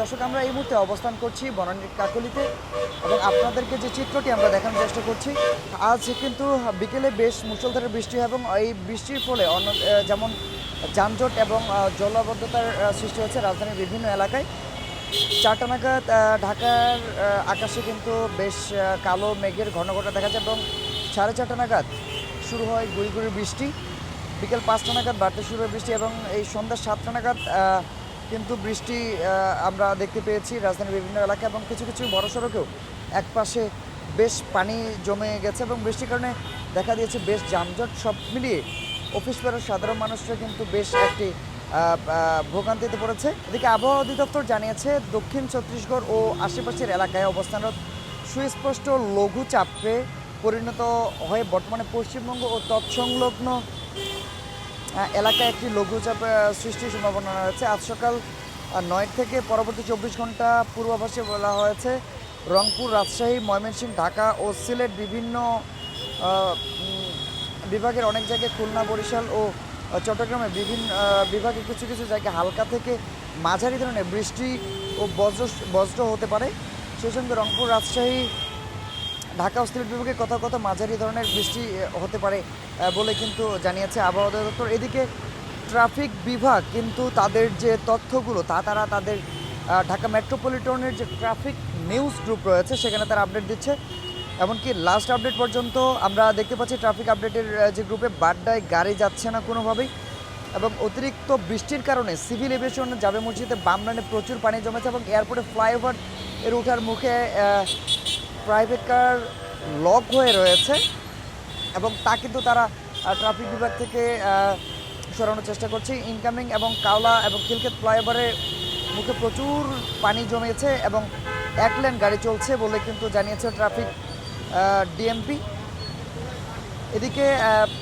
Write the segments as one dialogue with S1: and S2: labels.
S1: দর্শক, আমরা এই মুহূর্তে অবস্থান করছি বনানীর কাকলিতে এবং আপনাদেরকে যে চিত্রটি আমরা দেখানোর চেষ্টা করছি, আজ কিন্তু বিকেলে বেশ মুষলধারে বৃষ্টি হয় এবং এই বৃষ্টির ফলে অন্য যেমন যানজট এবং জলাবদ্ধতার সৃষ্টি হচ্ছে রাজধানীর বিভিন্ন এলাকায়। চারটা নাগাদ ঢাকার আকাশে কিন্তু বেশ কালো মেঘের ঘন ঘটা দেখা যায় এবং সাড়ে চারটা নাগাদ শুরু হয় গুড়ি গুড়ি বৃষ্টি। বিকেল পাঁচটা নাগাদ বাড়তে শুরু হয় বৃষ্টি এবং এই সন্ধ্যা সাতটা নাগাদ কিন্তু বৃষ্টি আমরা দেখতে পেয়েছি রাজধানীর বিভিন্ন এলাকা এবং কিছু কিছু বড় সড়কেও এক পাশে বেশ পানি জমে গেছে এবং বৃষ্টির কারণে দেখা দিয়েছে বেশ যানজট। সব মিলিয়ে অফিস ফেরার সাধারণ মানুষরা কিন্তু বেশ একটি ভোগান্তিতে পড়েছে। এদিকে আবহাওয়া অধিদপ্তর জানিয়েছে, দক্ষিণ ছত্তিশগড় ও আশেপাশের এলাকায় অবস্থানরত সুস্পষ্ট লঘু চাপে পরিণত হয়ে বর্তমানে পশ্চিমবঙ্গ ও তৎসংলগ্ন এলাকায় একটি লঘুচাপ সৃষ্টির সম্ভাবনা রয়েছে। আজ সকাল নয় থেকে পরবর্তী চব্বিশ ঘণ্টা পূর্বাভাসে বলা হয়েছে, রংপুর, রাজশাহী, ময়মনসিংহ, ঢাকা ও সিলেট বিভিন্ন বিভাগের অনেক জায়গায় খুলনা, বরিশাল ও চট্টগ্রামে বিভিন্ন বিভাগে কিছু কিছু জায়গায় হালকা থেকে মাঝারি ধরনের বৃষ্টি ও বজ্র বজ্র হতে পারে। সেই সঙ্গে রংপুর, রাজশাহী ঢাকা ও সিলেট বিভাগে কোথাও কোথাও মাঝারি ধরনের বৃষ্টি হতে পারে বলে কিন্তু জানিয়েছে আবহাওয়া দপ্তর। এদিকে ট্রাফিক বিভাগ কিন্তু তাদের যে তথ্যগুলো, তা তারা তাদের ঢাকা মেট্রোপলিটনের যে ট্রাফিক নিউজ গ্রুপ রয়েছে, সেখানে তারা আপডেট দিচ্ছে। এমনকি লাস্ট আপডেট পর্যন্ত আমরা দেখতে পাচ্ছি ট্রাফিক আপডেটের যে গ্রুপে বাড্ডায় গাড়ি যাচ্ছে না কোনোভাবেই। এবং অতিরিক্ত বৃষ্টির কারণে সিভিল এভিয়েশন যাবে মসজিদে বামলানে প্রচুর পানি জমেছে এবং এয়ারপোর্টে ফ্লাইওভার এর ওঠার মুখে প্রাইভেট কার লক হয়ে রয়েছে এবং তা কিন্তু তারা ট্রাফিক বিভাগ থেকে সরানোর চেষ্টা করছে। ইনকামিং এবং কাওলা এবং খিলকেত ফ্লাইওভারের মুখে প্রচুর পানি জমেছে এবং এক লেন গাড়ি চলছে বলে কিন্তু জানিয়েছে ট্রাফিক ডিএমপি এদিকে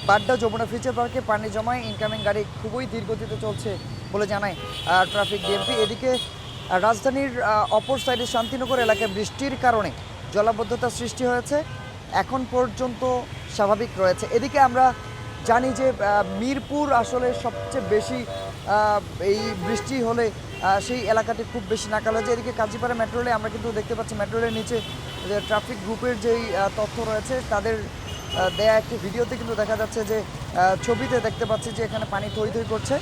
S1: বাড্ডা যমুনা ফিচার পার্কে পানি জমায়। ইনকামিং গাড়ি খুবই ধীর গতিতে চলছে বলে জানায় ট্রাফিক ডিএমপি এদিকে রাজধানীর অপর সাইডে শান্তিনগর এলাকায় বৃষ্টির কারণে জলাবদ্ধতা সৃষ্টি হয়েছে। এখন পর্যন্ত স্বাভাবিক রয়েছে। এদিকে আমরা জানি যে মিরপুর আসলে সবচেয়ে বেশি এই বৃষ্টি হলে সেই এলাকাটি খুব বেশি নাকাল হয়েছে। এদিকে কাজীপাড়া মেট্রো রেলে আমরা কিন্তু দেখতে পাচ্ছি মেট্রো রেলের নিচে যে ট্রাফিক গ্রুপের যেই তথ্য রয়েছে, তাদের দেয়া একটি ভিডিওতে কিন্তু দেখা যাচ্ছে যে ছবিতে দেখতে পাচ্ছি যে, এখানে পানি থই থই করছে।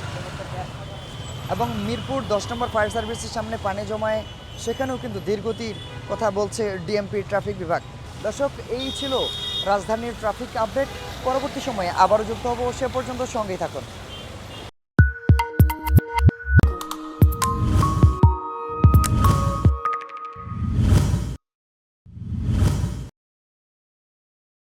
S1: এবং মিরপুর দশ নম্বর ফায়ার সার্ভিসের সামনে পানি জমায় সেখানেও কিন্তু ধীরগতির কথা বলছে ডিএমপি ট্রাফিক বিভাগ। দর্শক, এই ছিল রাজধানীর ট্রাফিক আপডেট। পরবর্তী সময়ে আবারও যুক্ত হব, সে পর্যন্ত সঙ্গেই থাকুন।